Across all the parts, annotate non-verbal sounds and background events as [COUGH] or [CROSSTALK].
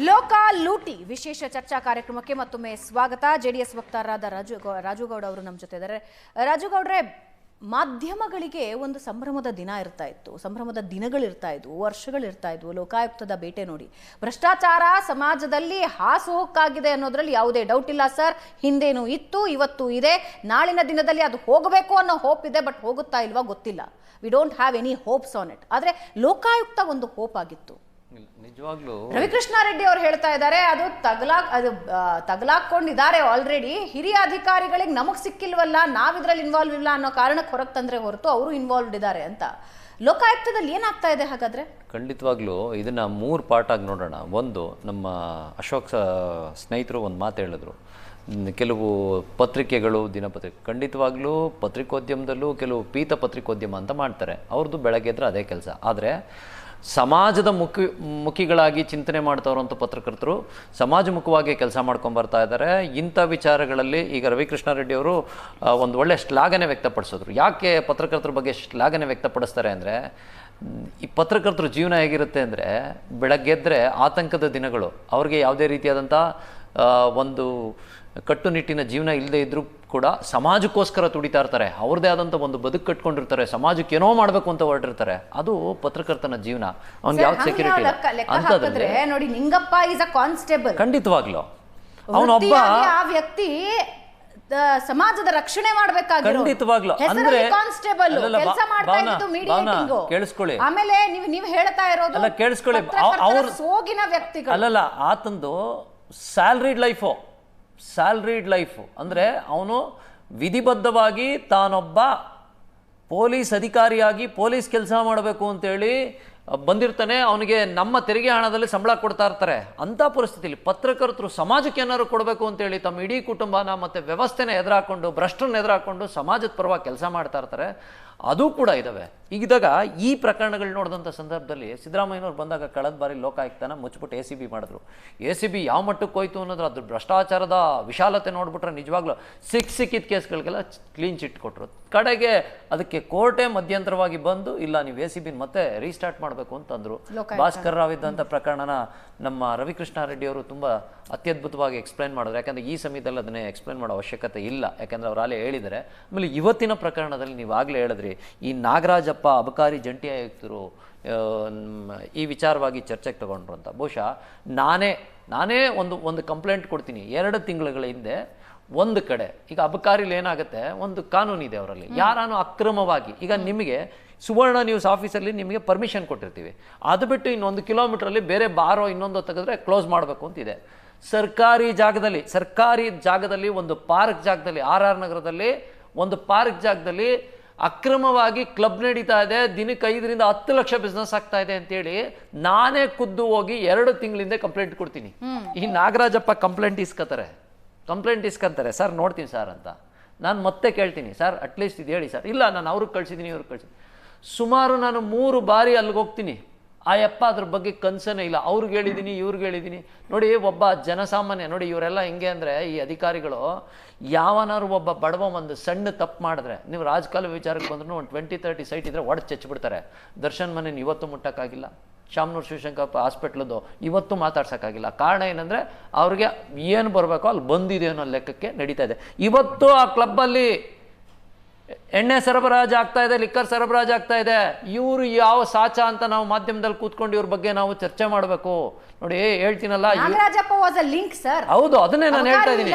ಲೋಕ ಲೂಟಿ ವಿಶೇಷ ಚರ್ಚಾ ಕಾರ್ಯಕ್ರಮಕ್ಕೆ ಮತ್ತೊಮ್ಮೆ ಸ್ವಾಗತ. ಜೆಡಿಎಸ್ ವಕ್ತಾರರಾದ ರಾಜು ರಾಜುಗೌಡ ಅವರು ನಮ್ಮ ಜೊತೆ ಇದ್ದಾರೆ ರಾಜುಗೌಡ್ರೆ, ಮಾಧ್ಯಮಗಳಿಗೆ ಒಂದು ಸಂಭ್ರಮದ ದಿನ ಇರ್ತಾ ಇತ್ತು. ಸಂಭ್ರಮದ ದಿನಗಳಿರ್ತಾ ಇದ್ವು, ವರ್ಷಗಳಿರ್ತಾ ಇದ್ವು. ಲೋಕಾಯುಕ್ತದ ಬೇಟೆ ನೋಡಿ. ಭ್ರಷ್ಟಾಚಾರ ಸಮಾಜದಲ್ಲಿ ಹಾಸುಹೊಕ್ಕಾಗಿದೆ ಅನ್ನೋದ್ರಲ್ಲಿ ಯಾವುದೇ ಡೌಟ್ ಇಲ್ಲ ಸರ್ ಹಿಂದೇನು ಇತ್ತು, ಇವತ್ತು ಇದೆ. ನಾಳಿನ ದಿನದಲ್ಲಿ ಅದು ಹೋಗಬೇಕು ಅನ್ನೋ ಹೋಪ್ ಇದೆ ಬಟ್ ಹೋಗುತ್ತಾ ಇಲ್ವಾ ಗೊತ್ತಿಲ್ಲ. We don't have any hopes on it ಆದರೆ ಲೋಕಾಯುಕ್ತ ಒಂದು ಹೋಪ್ ಆಗಿತ್ತು. ನಿಜವಾಗ್ಲೂ ರವಿಕೃಷ್ಣ ರೆಡ್ಡಿ ಅವರು ಹೇಳ್ತಾ ಇದ್ದಾರೆ ಅದು ತಗಲಾಕ್ ಅದು ತಗಲಾಕೊಂಡಿದ್ದಾರೆ ಆಲ್ರೆಡಿ ಹಿರಿಯ ಅಧಿಕಾರಿಗಳಿಗೆ ನಮಗ್ ಸಿಕ್ಕಿಲ್ವಲ್ಲ ನಾವಿದ್ರಲ್ಲಿ ಇನ್ವಾಲ್ವ್ ಇಲ್ಲ ಅನ್ನೋ ಕಾರಣಕ್ಕೆ ಹೊರಗೆ ತಂದ್ರೆ ಹೊರತು ಅವರು ಇನ್ವಾಲ್ವ್ ಇದ್ದಾರೆ ಅಂತ. ಲೋಕಾಯುಕ್ತದಲ್ಲಿ ಏನಾಗ್ತಾ ಇದೆ ಹಾಗಾದ್ರೆ? ಖಂಡಿತವಾಗ್ಲೂ ಇದನ್ನ ಮೂರು ಪಾರ್ಟ್ ಆಗಿ ನೋಡೋಣ. ಒಂದು ನಮ್ಮ ಅಶೋಕ್ ಸ್ನೇಹಿತರು ಒಂದು ಮಾತು ಹೇಳಿದ್ರು. ಕೆಲವು ಪತ್ರಿಕೆಗಳು ದಿನಪತ್ರಿಕೆ ಖಂಡಿತವಾಗ್ಲೂ ಪತ್ರಿಕೋದ್ಯಮದಲ್ಲೂ ಕೆಲವು ಪೀತ ಪತ್ರಿಕೋದ್ಯಮ ಅಂತ ಮಾಡ್ತಾರೆ. ಅವ್ರದ್ದು ಬೆಳಗ್ಗೆ ಇದ್ರೆ ಅದೇ ಕೆಲಸ. ಆದರೆ ಸಮಾಜದ ಮುಖಿ ಮುಖಿಗಳಾಗಿ ಚಿಂತನೆ ಮಾಡ್ತವ್ರಂಥ ಪತ್ರಕರ್ತರು ಸಮಾಜಮುಖವಾಗಿ ಕೆಲಸ ಮಾಡ್ಕೊಂಡು ಬರ್ತಾ ಇದ್ದಾರೆ ಇಂಥ ವಿಚಾರಗಳಲ್ಲಿ ಈಗ ರವಿಕೃಷ್ಣ ರೆಡ್ಡಿ ಅವರು ಒಂದು ಒಳ್ಳೆಯ ಶ್ಲಾಘನೆ ವ್ಯಕ್ತಪಡಿಸಿದ್ರು. ಯಾಕೆ ಪತ್ರಕರ್ತರ ಬಗ್ಗೆ ಶ್ಲಾಘನೆ ವ್ಯಕ್ತಪಡಿಸ್ತಾರೆ ಅಂದರೆ, ಈ ಪತ್ರಕರ್ತರ ಜೀವನ ಹೇಗಿರುತ್ತೆ ಅಂದರೆ, ಬೆಳಗ್ಗೆದ್ರೆ ಆತಂಕದ ದಿನಗಳು, ಅವ್ರಿಗೆ ಯಾವುದೇ ರೀತಿಯಾದಂಥ ಒಂದು ಕಟ್ಟುನಿಟ್ಟಿನ ಜೀವನ ಇಲ್ಲದೆ ಇದ್ರೂ ಕೂಡ ಸಮಾಜಕ್ಕೋಸ್ಕರ ತುಡಿತಾ ಇರ್ತಾರೆ. ಅವ್ರದೇ ಆದಂಥ ಒಂದು ಬದುಕು ಕಟ್ಕೊಂಡಿರ್ತಾರೆ. ಸಮಾಜಕ್ಕೆ ಏನೋ ಮಾಡಬೇಕು ಅಂತ ಹೊರಟಿರ್ತಾರೆ. ಅದು ಪತ್ರಕರ್ತನ ಜೀವನ. ಅವ್ನಿಗೆ ಯಾವ ಸೆಕ್ಯೂರಿಟಿ ಅಂತಂದ್ರೆ ನೋಡಿ ನಿಂಗಪ್ಪ ಈಸ್ ಅ ಕಾನ್ಸ್ಟೇಬಲ್ ಖಂಡಿತವಾಗ್ಲೂ. ಅವನೊಬ್ಬ ಆ ವ್ಯಕ್ತಿ ಸಮಾಜದ ರಕ್ಷಣೆ ಖಂಡಿತವಾಗ್ಲೂ. ಅಂದ್ರೆ- ಕಾನ್ಸ್ಟೇಬಲ್ ಕೆಲಸ ಮಾಡ್ತಾ ಇದ್ದು ಮೀಡಿಯೇಟಿಂಗ್ ಕೇಳಿಸ್ಕೊಳ್ಳಿ. ಆಮೇಲೆ ನೀವು ನೀವು ಹೇಳ್ತಾ ಇರೋದು ಅಲ್ಲ, ಕೇಳಿಸ್ಕೊಳ್ಳಿ. ಅವ್ರು- ಸೋಗಿನ ವ್ಯಕ್ತಿಗಳು. ಅಲ್ಲಲ್ಲ ಆತಂದು ಸ್ಯಾಲ್ರಿಡ್ ಲೈಫು ಸ್ಯಾಲ್ರಿಡ್ ಲೈಫು ಅಂದರೆ ಅವನು ವಿಧಿಬದ್ಧವಾಗಿ ತಾನೊಬ್ಬ ಪೊಲೀಸ್ ಅಧಿಕಾರಿಯಾಗಿ ಪೊಲೀಸ್ ಕೆಲಸ ಮಾಡಬೇಕು ಅಂತೇಳಿ ಬಂದಿರ್ತಾನೆ, ಅವನಿಗೆ ನಮ್ಮ ತೆರಿಗೆ ಹಣದಲ್ಲಿ ಸಂಬಳ ಕೊಡ್ತಾ ಇರ್ತಾರೆ. ಅಂಥ ಪರಿಸ್ಥಿತಿಲಿ ಪತ್ರಕರ್ತರು ಸಮಾಜಕ್ಕೆ ಏನಾದ್ರು ಕೊಡಬೇಕು ಅಂತೇಳಿ ತಮ್ಮ ಇಡೀ ಕುಟುಂಬನ ಮತ್ತು ವ್ಯವಸ್ಥೆನ ಎದುರಾಕೊಂಡು ಭ್ರಷ್ಟರನ್ನ ಎದುರಾಕೊಂಡು ಸಮಾಜದ ಪರವಾಗಿ ಕೆಲಸ ಮಾಡ್ತಾ ಇರ್ತಾರೆ, ಅದು ಕೂಡ ಇದ್ದಾವೆ ಈಗಿದಾಗ ಈ ಪ್ರಕರಣಗಳು ನೋಡಿದಂಥ ಸಂದರ್ಭದಲ್ಲಿ ಸಿದ್ದರಾಮಯ್ಯನವ್ರು ಬಂದಾಗ ಕಳೆದ ಬಾರಿ ಲೋಕಾಯುಕ್ತನ ಮುಚ್ಚಿಬಿಟ್ಟು ಎ ಸಿ ಬಿ ಮಾಡಿದ್ರು. ಎ ಸಿ ಬಿ ಯಾವ ಮಟ್ಟಕ್ಕೆ ಹೋಯ್ತು ಅನ್ನೋದ್ರ ಅದ್ರ ಭ್ರಷ್ಟಾಚಾರದ ವಿಶಾಲತೆ ನೋಡಿಬಿಟ್ರೆ ನಿಜವಾಗ್ಲೂ ಸಿಕ್ ಸಿಕ್ಕಿದ ಕೇಸ್ಗಳಿಗೆಲ್ಲ ಕ್ಲೀನ್ ಚಿಟ್ ಕೊಟ್ಟರು ಕಡೆಗೆ ಅದಕ್ಕೆ ಕೋರ್ಟೇ ಮಧ್ಯಂತರವಾಗಿ ಬಂದು ಇಲ್ಲ ನೀವು ಎ ಸಿ ಬಿನ ಮತ್ತೆ ರೀಸ್ಟಾರ್ಟ್ ಮಾಡಬೇಕು ಅಂತಂದ್ರು. ಭಾಸ್ಕರ್ ರಾವ್ ಇದ್ದಂಥ ಪ್ರಕರಣನ ನಮ್ಮ ರವಿಕೃಷ್ಣ ರೆಡ್ಡಿ ಅವರು ತುಂಬ ಅತ್ಯದ್ಭುತವಾಗಿ ಎಕ್ಸ್ಪ್ಲೈನ್ ಮಾಡಿದ್ರು. ಯಾಕಂದ್ರೆ ಈ ಸಮಯದಲ್ಲಿ ಅದನ್ನೇ ಎಕ್ಸ್ಪ್ಲೈನ್ ಮಾಡೋ ಅವಶ್ಯಕತೆ ಇಲ್ಲ. ಯಾಕಂದ್ರೆ ಅವರು ಅಲ್ಲೇ ಹೇಳಿದ್ರೆ ಆಮೇಲೆ ಇವತ್ತಿನ ಪ್ರಕರಣದಲ್ಲಿ ನೀವು ಆಗಲೇ ಹೇಳಿದ್ರಿ ಈ ನಾಗರಾಜಪ್ಪ ಅಬಕಾರಿ ಜಂಟಿ ಆಯುಕ್ತರು ಈ ವಿಚಾರವಾಗಿ ಚರ್ಚೆಗೆ ತಗೊಂಡ್ರು ಅಂತ. ಬಹುಶಃ ನಾನೇ ನಾನೇ ಒಂದು ಒಂದು ಕಂಪ್ಲೇಂಟ್ ಕೊಡ್ತೀನಿ. ಎರಡು ತಿಂಗಳುಗಳ ಹಿಂದೆ ಒಂದು ಕಡೆ ಈಗ ಅಬಕಾರಿಲಿ ಏನಾಗುತ್ತೆ? ಒಂದು ಕಾನೂನು ಇದೆ ಅವರಲ್ಲಿ. ಯಾರಾನು ಅಕ್ರಮವಾಗಿ ಈಗ ನಿಮಗೆ ಸುವರ್ಣ ನ್ಯೂಸ್ ಆಫೀಸಲ್ಲಿ ನಿಮಗೆ ಪರ್ಮಿಷನ್ ಕೊಟ್ಟಿರ್ತೀವಿ. ಅದು ಬಿಟ್ಟು ಇನ್ನೊಂದು ಕಿಲೋಮೀಟ್ರಲ್ಲಿ ಬೇರೆ ಬಾರೋ ಇನ್ನೊಂದು ತೆಗೆದ್ರೆ ಕ್ಲೋಸ್ ಮಾಡಬೇಕು ಅಂತಿದೆ ಸರ್ಕಾರಿ ಜಾಗದಲ್ಲಿ ಸರ್ಕಾರಿ ಜಾಗದಲ್ಲಿ ಒಂದು ಪಾರ್ಕ್ ಜಾಗದಲ್ಲಿ ಆರ್ ಆರ್ ನಗರದಲ್ಲಿ ಒಂದು ಪಾರ್ಕ್ ಜಾಗದಲ್ಲಿ ಅಕ್ರಮವಾಗಿ ಕ್ಲಬ್ ನಡೀತಾ ಇದೆ ದಿನಕ್ಕೆ ಐದರಿಂದ ಹತ್ತು ಲಕ್ಷ ಬಿಸ್ನೆಸ್ ಆಗ್ತಾ ಇದೆ ಅಂತೇಳಿ ನಾನೇ ಖುದ್ದು ಹೋಗಿ ಎರಡು ತಿಂಗಳಿಂದ ಕಂಪ್ಲೇಂಟ್ ಕೊಡ್ತೀನಿ. ಈ ನಾಗರಾಜಪ್ಪ ಕಂಪ್ಲೇಂಟ್ ಇಸ್ಕೋತಾರೆ. ಕಂಪ್ಲೇಂಟ್ ಇಸ್ಕೊಂತಾರೆ. ಸರ್ ನೋಡ್ತೀನಿ ಸರ್ ಅಂತ. ನಾನು ಮತ್ತೆ ಕೇಳ್ತೀನಿ. ಸರ್ ಅಟ್ಲೀಸ್ಟ್ ಇದು ಹೇಳಿ ಸರ್ ಇಲ್ಲ ನಾನು ಅವ್ರಿಗೆ ಕಳ್ಸಿದ್ದೀನಿ ಇವ್ರಿಗೆ ಕಳ್ಸಿದ್ದೀನಿ. ಸುಮಾರು ನಾನು ಮೂರು ಬಾರಿ ಅಲ್ಲಿಗೆ ಹೋಗ್ತೀನಿ. ಆ ಯಪ್ಪ ಅದ್ರ ಬಗ್ಗೆ ಕನ್ಸನೇ ಇಲ್ಲ. ಅವ್ರಿಗೆ ಹೇಳಿದ್ದೀನಿ ಇವ್ರಿಗೆ ಹೇಳಿದ್ದೀನಿ ನೋಡಿ, ಒಬ್ಬ ಜನಸಾಮಾನ್ಯ, ನೋಡಿ, ಇವರೆಲ್ಲ ಹೆಂಗೆ ಅಂದರೆ ಈ ಅಧಿಕಾರಿಗಳು, ಯಾವನಾರು ಒಬ್ಬ ಬಡವ ಒಂದು ಸಣ್ಣ ತಪ್ಪು ಮಾಡಿದ್ರೆ, ನೀವು ರಾಜಕಾಲ ವಿಚಾರಕ್ಕೆ ಬಂದ್ರು ಒಂದು ಟ್ವೆಂಟಿ ತರ್ಟಿ ಸೈಟ್ ಇದ್ರೆ ಒಡ್ ಚಚ್ಚಿಬಿಡ್ತಾರೆ. ದರ್ಶನ್ ಮನೇನ ಇವತ್ತು ಮುಟ್ಟೋಕ್ಕಾಗಿಲ್ಲ. ಶಾಮನೂರು ಶಿವಶಂಕರಪ್ಪ ಹಾಸ್ಪಿಟ್ಲದ್ದು ಇವತ್ತು ಮಾತಾಡ್ಸೋಕ್ಕಾಗಿಲ್ಲ. ಕಾರಣ ಏನಂದರೆ, ಅವ್ರಿಗೆ ಏನು ಬರಬೇಕೋ ಅಲ್ಲಿ ಬಂದಿದೆ ಅನ್ನೋ ಲೆಕ್ಕಕ್ಕೆ ನಡೀತಾ ಇದೆ. ಇವತ್ತು ಆ ಕ್ಲಬ್ಬಲ್ಲಿ ಎಣ್ಣೆ ಸರಬರಾಜು ಆಗ್ತಾ ಇದೆ ಲಿಕ್ಕರ್ ಸರಬರಾಜು ಆಗ್ತಾ ಇದೆ. ಇವರು ಯಾವ ಸಾಚ ಅಂತ ನಾವು ಮಾಧ್ಯಮದಲ್ಲಿ ಕೂತ್ಕೊಂಡು ಇವ್ರ ಬಗ್ಗೆ ನಾವು ಚರ್ಚೆ ಮಾಡಬೇಕು. ನೋಡಿ ಹೇಳ್ತೀನಲ್ಲ ಲಿಂಕ್ ಸರ್ ಹೌದು ಅದನ್ನೇ ನಾನು ಹೇಳ್ತಾ ಇದ್ದೀನಿ.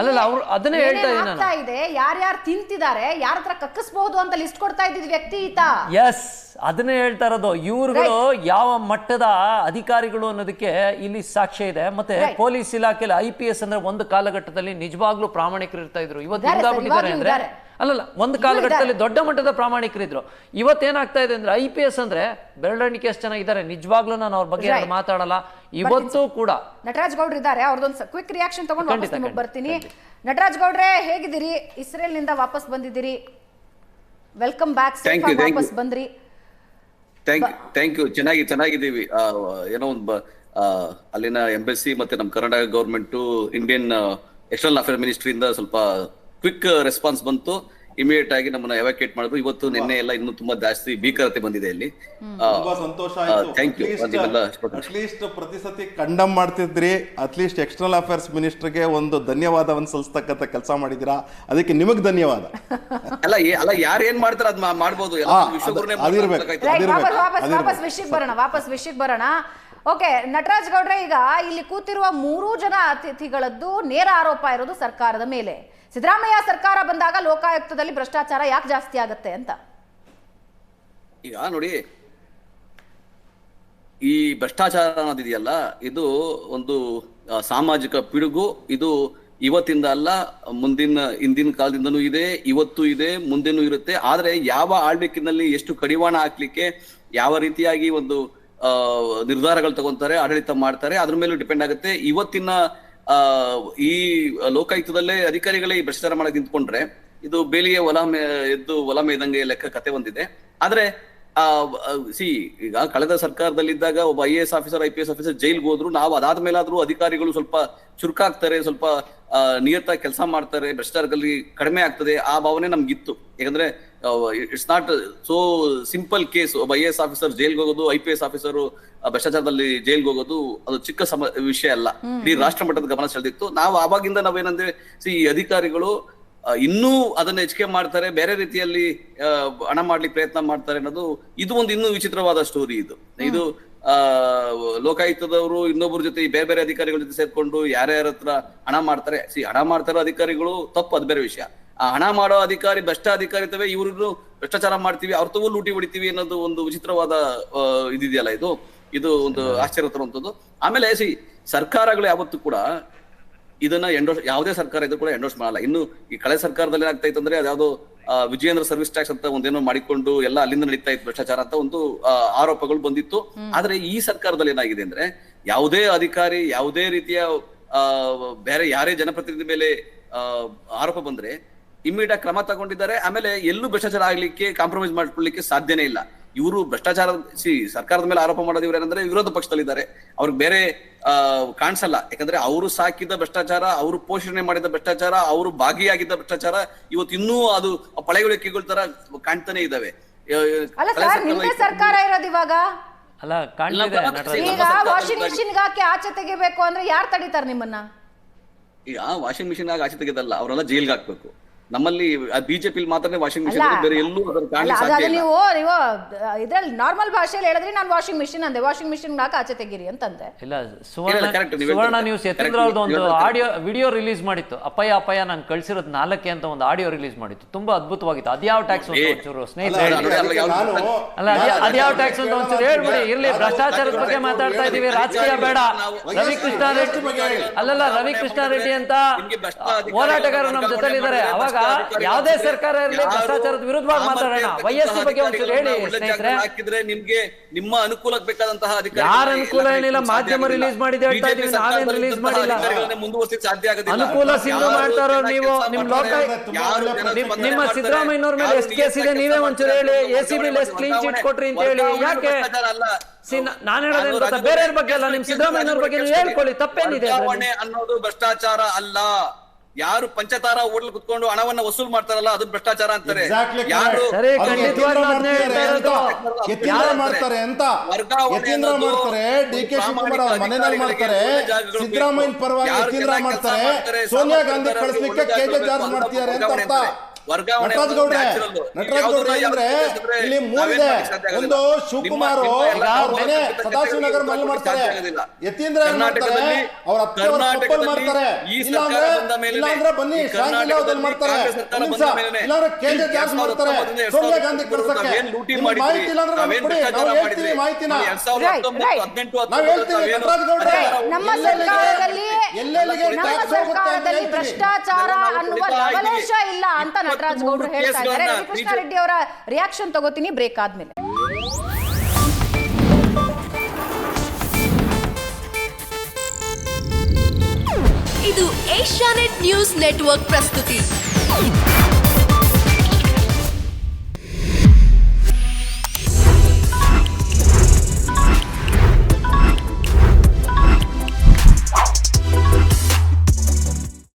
ಅಲ್ಲಲ್ಲ ಅವ್ರು ಅದನ್ನೇ ಹೇಳ್ತಾ ಇದ್ದೀನಿ ಇದೆ ಯಾರ್ಯಾರು ತಿಂತಿದ್ದಾರೆ ಯಾರ ಹತ್ರ ಕಕ್ಕಿಸಬಹುದು ಅಂತ ಲಿಸ್ಟ್ ಕೊಡ್ತಾ ಇದ್ದಿದ್ ವ್ಯಕ್ತಿ ಈತ? ಎಸ್ ಅದನ್ನೇ ಹೇಳ್ತಾ ಇರೋದು. ಇವ್ರುಗಳು ಯಾವ ಮಟ್ಟದ ಅಧಿಕಾರಿಗಳು ಅನ್ನೋದಕ್ಕೆ ಇಲ್ಲಿ ಸಾಕ್ಷ್ಯ ಇದೆ. ಮತ್ತೆ ಪೊಲೀಸ್ ಇಲಾಖೆಯಲ್ಲಿ ಐ ಪಿ ಎಸ್ ಅಂದ್ರೆ ಒಂದು ಕಾಲಘಟ್ಟದಲ್ಲಿ ನಿಜವಾಗ್ಲೂ ಪ್ರಾಮಾಣಿಕರು ಇರ್ತಾ ಇದ್ರು. ಇವತ್ತು ಅಂದ್ರೆ. ಅಲ್ಲಲ್ಲ ಒಂದು ಕಾಲಘಟ್ಟದಲ್ಲಿ ದೊಡ್ಡ ಮಟ್ಟದ ಪ್ರಾಮಾಣಿಕರಿದ್ರು. ಇವತ್ತೇನಾಗ್ತಾ ಇದೆ ಅಂದ್ರೆ ಐ ಪಿ ಎಸ್ ಅಂದ್ರೆ ಬೆರಳಿಕೆ ಎಷ್ಟು ಜನ ಇದ್ದಾರೆ. ನಿಜವಾಗ್ಲೂ ನಾನು ಅವ್ರ ಬಗ್ಗೆ. ಮಾತಾಡಲ್ಲ. ಇವತ್ತು ಕೂಡ. ನಟರಾಜ್ ಗೌಡ್ರು ಇದ್ದಾರೆ. ಅವ್ರದ್ದೊಂದು ಕ್ವಿಕ್ ರಿಯಾಕ್ಷನ್ ತಗೊಂಡು ಬರ್ತೀನಿ. ನಟರಾಜ್ ಗೌಡ್ರೆ ಹೇಗಿದ್ದೀರಿ? ಇಸ್ರೇಲ್ನಿಂದ ವಾಪಸ್ ಬಂದಿದ್ದೀರಿ. ವೆಲ್ಕಮ್ ಬ್ಯಾಕ್ ವಾಪಸ್. ಬಂದ್ರಿ. ಥ್ಯಾಂಕ್ ಥ್ಯಾಂಕ್ ಯು ಚೆನ್ನಾಗಿ ಚೆನ್ನಾಗಿದ್ದೀವಿ. ಆ, ಏನೋ ಒಂದು ಅಲ್ಲಿನ ಎಂಬೆಸಿ ಮತ್ತೆ ನಮ್ಮ Karnataka government Indian external affair ಮಿನಿಸ್ಟ್ರಿಯಿಂದ ಸ್ವಲ್ಪ ಕ್ವಿಕ್ ರೆಸ್ಪಾನ್ಸ್ ಬಂತು. ಇಮಿಡಿಯೇಟ್ ಆಗಿ ನಮ್ಮನ್ನ ಎವಾಕ್ಯೂಟ್ ಮಾಡಿದ್ರು. ಇವತ್ತು ನಿನ್ನೆ ಎಲ್ಲ ಇನ್ನು ತುಂಬಾ ಜಾಸ್ತಿ ಭೀಕರತೆ ಬಂದಿದೆ ಇಲ್ಲಿ. ತುಂಬಾ ಸಂತೋಷ ಆಯ್ತು. ಥ್ಯಾಂಕ್ ಯು ನಿಮ್ಮೆಲ್ಲ ಅಟ್ಲೀಸ್ಟ್ ಪ್ರತಿ ಸತಿ ಕಂಡಮ್ ಮಾಡ್ತಿದ್ರಿ. ಅಟ್ಲೀಸ್ಟ್ ಎಕ್ಸ್ಟರ್ನಲ್ ಅಫೇರ್ಸ್ ಮಿನಿಸ್ಟರ್ಗೆ ಒಂದು ಧನ್ಯವಾದವನ್ನು ಸಲ್ಲಿಸ್ತಕ್ಕಂಥ ಕೆಲಸ ಮಾಡಿದಿರಾ ಅದಕ್ಕೆ ನಿಮಗ್ ಧನ್ಯವಾದ. [LAUGHS] ಅಲ್ಲ ಅಲ್ಲ ಯಾರು ಏನ್ ಮಾಡ್ತಾರ ಅದ್ ಮಾ- ಮಾಡ್ಬೋದು. ವಾಪಸ್ ವಿಷಯಕ್ಕೆ ಬರೋಣ ವಾಪಸ್ ವಿಷಯಕ್ಕೆ ಬರೋಣ. ಓಕೆ ನಟರಾಜ್ ಗೌಡ್ರೆ ಈಗ ಇಲ್ಲಿ ಕೂತಿರುವ ಮೂರೂ ಜನ ಅತಿಥಿಗಳದ್ದು ನೇರ ಆರೋಪ ಇರೋದು ಸರ್ಕಾರದ ಮೇಲೆ. ಸಿದ್ದರಾಮಯ್ಯ ಸರ್ಕಾರ ಬಂದಾಗ ಲೋಕಾಯುಕ್ತದಲ್ಲಿ ಭ್ರಷ್ಟಾಚಾರ ಯಾಕೆ ಜಾಸ್ತಿ ಆಗತ್ತೆ ಅಂತ? ಈಗ ನೋಡಿ, ಈ ಭ್ರಷ್ಟಾಚಾರ ಅನ್ನೋದಿದೆಯಲ್ಲ ಇದು ಒಂದು ಸಾಮಾಜಿಕ ಪಿಡುಗು. ಇದು ಇವತ್ತಿಂದ ಅಲ್ಲ, ಮುಂದಿನ, ಹಿಂದಿನ ಕಾಲದಿಂದನೂ ಇದೆ, ಇವತ್ತು ಇದೆ, ಮುಂದೆನೂ ಇರುತ್ತೆ. ಆದ್ರೆ ಯಾವ ಆಳ್ವಿಕೆನಲ್ಲಿ ಎಷ್ಟು ಕಡಿವಾಣ ಹಾಕ್ಲಿಕ್ಕೆ ಯಾವ ರೀತಿಯಾಗಿ ಒಂದು ನಿರ್ಧಾರಗಳು ತಗೊಂತಾರೆ, ಆಡಳಿತ ಮಾಡ್ತಾರೆ, ಅದ್ರ ಮೇಲೂ ಡಿಪೆಂಡ್ ಆಗುತ್ತೆ. ಇವತ್ತಿನ ಈ ಲೋಕಾಯುಕ್ತದಲ್ಲೇ ಅಧಿಕಾರಿಗಳೇ ಈ ಭ್ರಷ್ಟಾಚಾರ ಮಾಡಕ್ ನಿಂತ್ಕೊಂಡ್ರೆ ಇದು ಬೇಲಿಗೆ ಒಲ ಎದ್ದು ಒಲ ಮೇದಂಗೆ ಲೆಕ್ಕ ಕತೆ ಹೊಂದಿದೆ ಆದ್ರೆ ಸಿ ಈಗ ಕಳೆದ ಸರ್ಕಾರದಲ್ಲಿದ್ದಾಗ ಒಬ್ಬ I A S officer I P S officer ಜೈಲ್ಗೆ ಹೋದ್ರು. ನಾವು ಅದಾದ್ಮೇಲಾದ್ರೂ ಅಧಿಕಾರಿಗಳು ಸ್ವಲ್ಪ ಚುರುಕಾಗ್ತಾರೆ ಸ್ವಲ್ಪ ನಿಯತ ಕೆಲಸ ಮಾಡ್ತಾರೆ ಭ್ರಷ್ಟಾಚಾರದಲ್ಲಿ ಕಡಿಮೆ ಆಗ್ತದೆ ಆ ಭಾವನೆ ನಮ್ಗಿತ್ತು. ಯಾಕಂದ್ರೆ it's not so simple case ಒಬ್ಬ ಐ ಎಸ್ ಆಫೀಸರ್ ಜೈಲ್ಗೆ ಹೋಗೋದು ಐ ಪಿ ಎಸ್ ಆಫೀಸರ್ ಭ್ರಷ್ಟಾಚಾರದಲ್ಲಿ ಜೈಲ್ಗೆ ಹೋಗೋದು ಅದು ಚಿಕ್ಕ ಸಮ ವಿಷಯ ಅಲ್ಲ. ಇಡೀ ರಾಷ್ಟ್ರ ಮಟ್ಟದ ಗಮನ ಸೆಳೆದಿತ್ತು. ನಾವು ಆವಾಗಿಂದ ನಾವೇನಂದ್ರೆ ಸಿ ಈ ಅಧಿಕಾರಿಗಳು ಆ, ಇನ್ನೂ ಅದನ್ನ ಹೆಚ್ಚಿಗೆ ಮಾಡ್ತಾರೆ ಬೇರೆ ರೀತಿಯಲ್ಲಿ ಹಣ ಮಾಡ್ಲಿಕ್ಕೆ ಪ್ರಯತ್ನ ಮಾಡ್ತಾರೆ ಅನ್ನೋದು ಇದು ಒಂದು ಇನ್ನೂ ವಿಚಿತ್ರವಾದ ಸ್ಟೋರಿ ಇದು. ಇದು ಆ ಲೋಕಾಯುಕ್ತದವರು ಇನ್ನೊಬ್ಬರ ಜೊತೆ ಬೇರೆ ಬೇರೆ ಅಧಿಕಾರಿಗಳ ಜೊತೆ ಸೇರ್ಕೊಂಡು ಯಾರ್ಯಾರ ಹತ್ರ ಹಣ ಮಾಡ್ತಾರೆ. ಸಿ ಹಣ ಮಾಡ್ತಾರೋ ಅಧಿಕಾರಿಗಳು ತಪ್ಪು ಅದು ಬೇರೆ ವಿಷಯ. ಆ ಹಣ ಮಾಡೋ ಅಧಿಕಾರಿ ಭ್ರಷ್ಟ ಅಧಿಕಾರಿ ತವೇ ಇವ್ರಿಗೂ ಭ್ರಷ್ಟಾಚಾರ ಮಾಡ್ತೀವಿ ಅವ್ರ ತಗೂ ಲೂಟಿ ಹೊಡಿತೀವಿ ಅನ್ನೋದು ಒಂದು ವಿಚಿತ್ರವಾದ ಇದಿದೆಯಲ್ಲ ಇದು. ಇದು ಒಂದು ಆಶ್ಚರ್ಯ ತರುವಂತದ್ದು ಆಮೇಲೆ ಸಿ ಸರ್ಕಾರಗಳು ಯಾವತ್ತೂ ಕೂಡ ಇದನ್ನ ಎಂಡೋಸ್ ಯಾವುದೇ ಸರ್ಕಾರ ಇದ್ರು ಕೂಡ ಎಂಡೋಸ್ ಮಾಡಲ್ಲ. ಇನ್ನು ಈ ಕಳೆ ಸರ್ಕಾರದಲ್ಲಿ ಏನಾಗ್ತಾ ಇತ್ತು ಅಂದ್ರೆ ಅದ್ಯಾವುದೋ ವಿಜಯೇಂದ್ರ ಸರ್ವಿಸ್ ಟ್ಯಾಕ್ಸ್ ಅಂತ ಒಂದೇನೋ ಮಾಡಿಕೊಂಡು ಎಲ್ಲ ಅಲ್ಲಿಂದ ನಡೀತಾ ಇತ್ತು ಭ್ರಷ್ಟಾಚಾರ ಅಂತ ಒಂದು ಆರೋಪಗಳು ಬಂದಿತ್ತು. ಆದ್ರೆ ಈ ಸರ್ಕಾರದಲ್ಲಿ ಏನಾಗಿದೆ ಅಂದ್ರೆ ಯಾವುದೇ ಅಧಿಕಾರಿ ಯಾವುದೇ ರೀತಿಯ ಬೇರೆ ಯಾರೇ ಜನಪ್ರತಿನಿಧಿ ಮೇಲೆ ಆರೋಪ ಬಂದ್ರೆ ಇಮ್ಮಿಡಿಯೇಟ್ ಕ್ರಮ ತಗೊಂಡಿದ್ದಾರೆ. ಆಮೇಲೆ ಎಲ್ಲೂ ಭ್ರಷ್ಟಾಚಾರ ಆಗ್ಲಿಕ್ಕೆ ಕಾಂಪ್ರಮೈಸ್ ಮಾಡ್ಕೊಳ್ಳಿಕ್ಕೆ ಸಾಧ್ಯನೇ ಇಲ್ಲ. ಇವರು ಭ್ರಷ್ಟಾಚಾರ ಸಿ ಸರ್ಕಾರದ ಮೇಲೆ ಆರೋಪ ಮಾಡೋದು ಇವ್ರು ಏನಂದ್ರೆ ವಿರೋಧ ಪಕ್ಷದಲ್ಲಿದ್ದಾರೆ. ಅವ್ರಿಗೆ ಬೇರೆ ಆ ಕಾಣಿಸಲ್ಲ. ಯಾಕಂದ್ರೆ ಅವರು ಸಾಕಿದ ಭ್ರಷ್ಟಾಚಾರ ಅವರು ಪೋಷಣೆ ಮಾಡಿದ ಭ್ರಷ್ಟಾಚಾರ ಅವರು ಭಾಗಿಯಾಗಿದ್ದ ಭ್ರಷ್ಟಾಚಾರ ಇವತ್ತು ಇನ್ನೂ ಅದು ಪಳೆಯುಳಿಕೆಗಳ ತರ ಕಾಣ್ತಾನೆ ಇದಾವೆ ಅಲ್ಲ ಸರ್ ನಿಮ್ದೇ ಸರ್ಕಾರ ಇರೋದು ಇವಾಗ? ಅಲ್ಲ ವಾಷಿಂಗ್ ಮಿಷಿನ್ ಹಾಕಿ ಆಚೆ ತೆಗಿಬೇಕು ಅಂದ್ರೆ ಯಾರು ತಡೀತಾರೆ ನಿಮ್ಮನ್ನ? ಈಗ ವಾಷಿಂಗ್ ಮಿಷಿನ್ ಆಗಿ ಆಚೆ ತೆಗೆದಲ್ಲ ಅವರೆಲ್ಲ ಜೈಲ್ಗೆ ಹಾಕ್ಬೇಕು. ನಮ್ಮಲ್ಲಿ ಬಿಜೆಪಿ ಮಾತ್ರನೇ ವಾಷಿಂಗ್ ಮಿಷಿನ್ ಬೇರೆ ಎಲ್ಲೂ ಅದರ ಕಾಣ್ಲಿಕ್ಕೆ ಸಾಧ್ಯ ಇಲ್ಲ ನೀವು ನೀವು ಇದ್ರಲ್ಲಿ ನಾರ್ಮಲ್ ಭಾಷೆಯಲ್ಲಿ ಹೇಳಿದ್ರೆ ನಾನು ವಾಷಿಂಗ್ ಮಿಷಿನ್ ಅಂದೆ ವಾಷಿಂಗ್ ಮಿಷಿನ್ ಹಾಕಿ ಆಚೆ ತೆಗೀರಿ ಅಂತಂದೆ ಇಲ್ಲ ಸುವರ್ಣ ಸುವರ್ಣ. ನ್ಯೂಸ್ ಯತೀಂದ್ರ ಅವ್ರದ್ದು ಒಂದು ಆಡಿಯೋ ವಿಡಿಯೋ ರಿಲೀಸ್ ಮಾಡಿತ್ತು ಅಪ್ಪಯ್ಯ ಅಪ್ಪಯ್ಯ ನಾನು ಕಳ್ಸಿರೋದು ನಾಲ್ಕೆ ಅಂತ ಒಂದು ಆಡಿಯೋ ರಿಲೀಸ್ ಮಾಡಿತ್ತು ತುಂಬಾ ಅದ್ಭುತವಾಗಿತ್ತು ಅದ್ಯಾವ ಟ್ಯಾಕ್ಸ್ ಅಂತ ಏ, ಒಂಚೂರು ಸ್ನೇಹಿತರೆ ಅಲ್ಲ, ಅದ್ಯಾವ ಟ್ಯಾಕ್ಸ್ ಅಂತ ಒಂಚೂರು ಹೇಳ್ಬಿಡಿ ಇರ್ಲಿ ಭ್ರಷ್ಟಾಚಾರದ ಬಗ್ಗೆ ಮಾತಾಡ್ತಾ ಇದೀವಿ ರಾಜಕೀಯ ಬೇಡ ರವಿಕೃಷ್ಣ ರೆಡ್ಡಿ ಅಲ್ಲಲ್ಲ ರವಿಕೃಷ್ಣ ರೆಡ್ಡಿ ಅಂತ ಹೋರಾಟಗಾರರು ನಮ್ಮ ಜೊತೆಲಿದ್ದಾರೆ ಅವಾಗ ಯಾವುದೇ ಸರ್ಕಾರ ಇರಲಿ ಭ್ರಷ್ಟಾಚಾರದ ವಿರುದ್ಧವಾಗಿ ಮಾತಾಡೋಣ. ವಯಸ್ಸು ಬಗ್ಗೆ ಒಂಚೂರು ಹೇಳಿ ಸ್ನೇಹಿತರೆ. ಹಾಕಿದ್ರೆ ನಿಮ್ಗೆ ನಿಮ್ಮ ಅನುಕೂಲಕ್ಕೆ ಬೇಕಾದಂತಹ ಯಾರ ಅನುಕೂಲ ಏನಿಲ್ಲ, ಮಾಧ್ಯಮ ರಿಲೀಸ್ ಮಾಡಿದೆ ಹೇಳ್ತಾ ಇದೀವಿ, ನಾವೇನ್ ರಿಲೀಸ್ ಮಾಡಿಲ್ಲ. ಮುಂದುವರ್ಸಕ್ಕೆ ಸಾಧ್ಯ ಆಗೋದಿಲ್ಲ. ಅನುಕೂಲ ಸಿಂಧು ಮಾಡ್ತಾರೋ ನೀವು ನಿಮ್ ಲೋಕ ನಿಮ್ಮ ಸಿದ್ದರಾಮಯ್ಯನವ್ರ ಮೇಲೆ ಎಷ್ಟು ಕೇಸ್ ಇದೆ ನೀವೇ ಒಂಚೂರು ಹೇಳಿ A C B less clean chit ಕೊಟ್ರಿ ಅಂತ ಹೇಳಿ. ಯಾಕೆ? ನಾನು ಹೇಳೋದೇನು ಗೊತ್ತಾ? ಬೇರೆಯವ್ರ ಬಗ್ಗೆ ಅಲ್ಲ ನಿಮ್ ಸಿದ್ದರಾಮಯ್ಯನವ್ರ ಬಗ್ಗೆ ನೀವು ಹೇಳ್ಕೊಳ್ಳಿ ತಪ್ಪೇನಿದೆ? ಅನ್ನೋದು ಭ್ರಷ್ಟಾಚಾರ ಅಲ್ಲ. ಯಾರು ಪಂಚತಾರ ಹೋಟ್ಲ್ ಕುತ್ಕೊಂಡು ಹಣವನ್ನ ವಸೂಲ್ ಮಾಡ್ತಾರಲ್ಲ ಅದನ್ನ ಭ್ರಷ್ಟಾಚಾರ ಅಂತಾರೆ. ಯಾರು ಮಾಡ್ತಾರೆ ಇರೋದು. ಅಂತ. ಯತೀಂದ್ರ ಮಾಡ್ತಾರೆ ಅಂತ ವರ್ಗಾವಣೆ ಯತೀಂದ್ರ ಅನ್ನೋದು ಮಾಡ್ತಾರೆ ಡಿ ಕೆ ಶಿವಕುಮಾರ್ ಅವ್ರ ಮನೆಯಲ್ಲಿ ಮಾಡ್ತಾರೆ. ಸಿದ್ದರಾಮಯ್ಯ ಪರವಾಗಿ ಯತೀಂದ್ರ ಮಾಡ್ತಾರೆ. ಸೋನಿಯಾ ಗಾಂಧಿ ಕಳಿಸ್ಲಿಕ್ಕೆ ಕೆಜೆ ಜಾರ್ಜ್ ಮಾಡ್ತಿದ್ದಾರೆ ಅಂತ ಅರ್ಥ ಅಂತಾರೆ. ವರ್ಗಾವಣೆ ಇಲ್ಲಿ ಮೂರಿದೆ ಒಂದು. ಶಿವಕುಮಾರ್ ಮನೆ ಸದಾಶಿವನಗರ ಮಲ್ಲಿ ಮಾಡ್ತಾರೆ. ಆಗೋದಿಲ್ಲ. ಯತೀಂದ್ರ ಮಾಡ್ತಾರೆ? ಕರ್ನಾಟಕದಲ್ಲಿ ಅವ್ರ ಮಾಡ್ತಾರೆ. ಈ ಸರ್ಕಾರ ಬಂದ ಮೇಲೆ ಬನ್ನಿ ಶಾಂತಿಲಾವದಲ್ಲಿ ಮಾಡ್ತಾರೆ. ಇಲ್ಲಾಂದ್ರೆ ಕೇಂದ್ರ ಸಾವಿರದ ಮಾಡ್ತಾರೆ ಸೋನಿಯಾ ಗಾಂಧಿ ಕರ್ಸಕ್ಕೆ ಮಾಹಿತಿ ಇಲ್ಲಾಂದ್ರೆ ನಮ್ಗೆ ಕೊಡಿ. ನಾವು ಹೇಳ್ತೀವಿ ಮಾಹಿತಿನ. ನಾವು ಹೇಳ್ತೀವಿ ನಟರಾಜ್ ಗೌಡ್ರೆ. ನಮ್ಮ ಸರ್ಕಾರದಲ್ಲಿ ನಮ್ಮ ಟ್ಯಾಕ್ಸ್ ಹೋಗುತ್ತೆ ಅಂತ ಸರ್ಕಾರದಲ್ಲಿ ಭ್ರಷ್ಟಾಚಾರ ಅನ್ನುವ ಲವಲೇಶ ಇಲ್ಲ ಅಂತ ನಟರಾಜ್ ಗೌಡ್ರು ಹೇಳ್ತಾ ಇದ್ದಾರೆ. ರವಿಕೃಷ್ಣಾರೆಡ್ಡಿ ರವಿಕೃಷ್ಣ ರೆಡ್ಡಿ ಅವರ ರಿಯಾಕ್ಷನ್ ತಗೋತೀನಿ ಬ್ರೇಕ್ ಆದ್ಮೇಲೆ. ಇದು ಏಷ್ಯಾನೆಟ್ ನ್ಯೂಸ್ ನೆಟ್ವರ್ಕ್ ಪ್ರಸ್ತುತಿ.